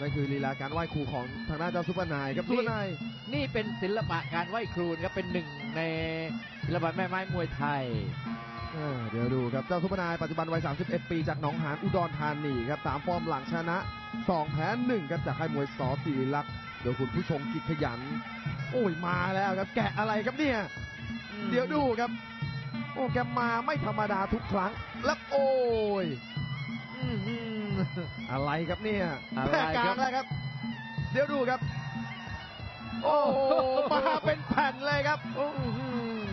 นั่นคือลีลาการไหว้ครูของทางด้านเจ้าซุปเปอร์นายครับซุปเปอร์นายนี่เป็นศิลปะการไหว้ครูนะครับเป็นหนึ่งในศิลปะแม่ไม้มวยไทยอ่าเดี๋ยวดูครับเจ้าซุปเปอร์นายปัจจุบันวัย 31 ปีจากหนองหานอุดรธานีครับสามฟอร์มหลังชนะ 2 แพ้1ครับจากค่ายมวยสอศิริลักษณ์โดยคุณผู้ชมกิจขยัน โอ้ยมาแล้วครับ แกะอะไรครับเนี่ย เดี๋ยวดูครับ โอ้แกมาไม่ธรรมดาทุกครั้ง แล้วโอ้ย อื้อหืออะไรครับเนี่ยอะไรแม่กคลารังบแล้วครับ เดี๋ยวดูครับ โอ้โหมาเป็นแผ่นเลยครับอื้อหือ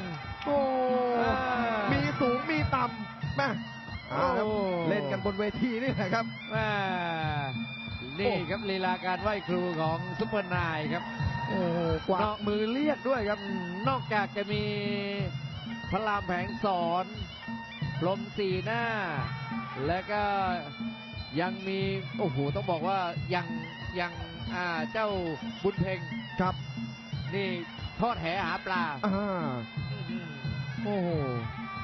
โอ้อ่ามีมีสูงมีต่ำแม่เอาครับโอ้เล่นกันบนเวทีนี่แหละครับแม่นี่ครับลีลาการไหว้ครูของซุปเปอร์นายครับ โอ้โหกวักมือเรียกด้วยครับอืมนอกจากจะมีพระรามแผงสอนพรหมสีหน้า และก็ ยังมีโอ้โหต้องบอกว่ายังยังอ่าเจ้าบุญเพ็งครับ นี่ทอดแหหาปลาอ่าอื้อหือโอ้โห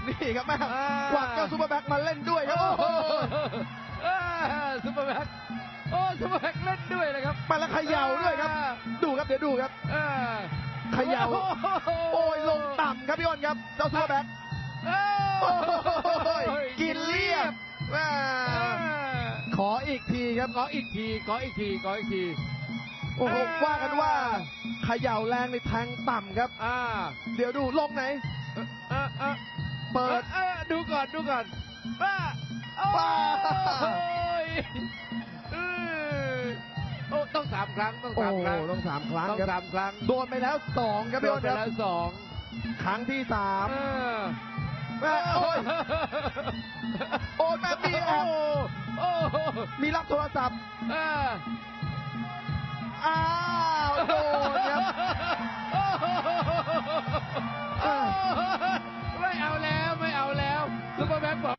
นี่ครับแม่อ่ากวักเจ้าซูเปอร์แบ็กมาเล่นด้วยครับโอ้โอ้โหโหอ่าซุปเปอร์แบ็คโอ้ซุปเปอร์แบ็คเล่นด้วยเลยครับมาแล้วเขย่าด้วยครับ ดูครับเดี๋ยวดูครับอ่าเขย่าโโอ้ยลงต่ำครับพี่อ้นครับเจ้าซูเปอร์แบ็กโอ้โอ้ยกินเรียบแม่ อ่าขออีกทีครับขออีกทีขออีกทีขออีกที โอ้โหอ่าว่ากันว่าเขย่าแรงในแทงต่ำครับ อ่า เดี๋ยวดูลงไหนเออเออเปิดเออดูก่อนดูก่อนว้า โอ้ว้ายเออโอ้ต้องสามครั้งต้องโอ้สามครั้งต้องสามครั้งต้องครับสามครั้งโดนไปแล้วสองครับโดพี่นอ้นไปครับแล้วสองครั้งที่สามเออ แม่โอ้ย มีรับโทรศัพท์อ่าอ้าวโดนครับไม่เอาแล้วไม่เอาแล้วซุปเปอร์แบ็คบอก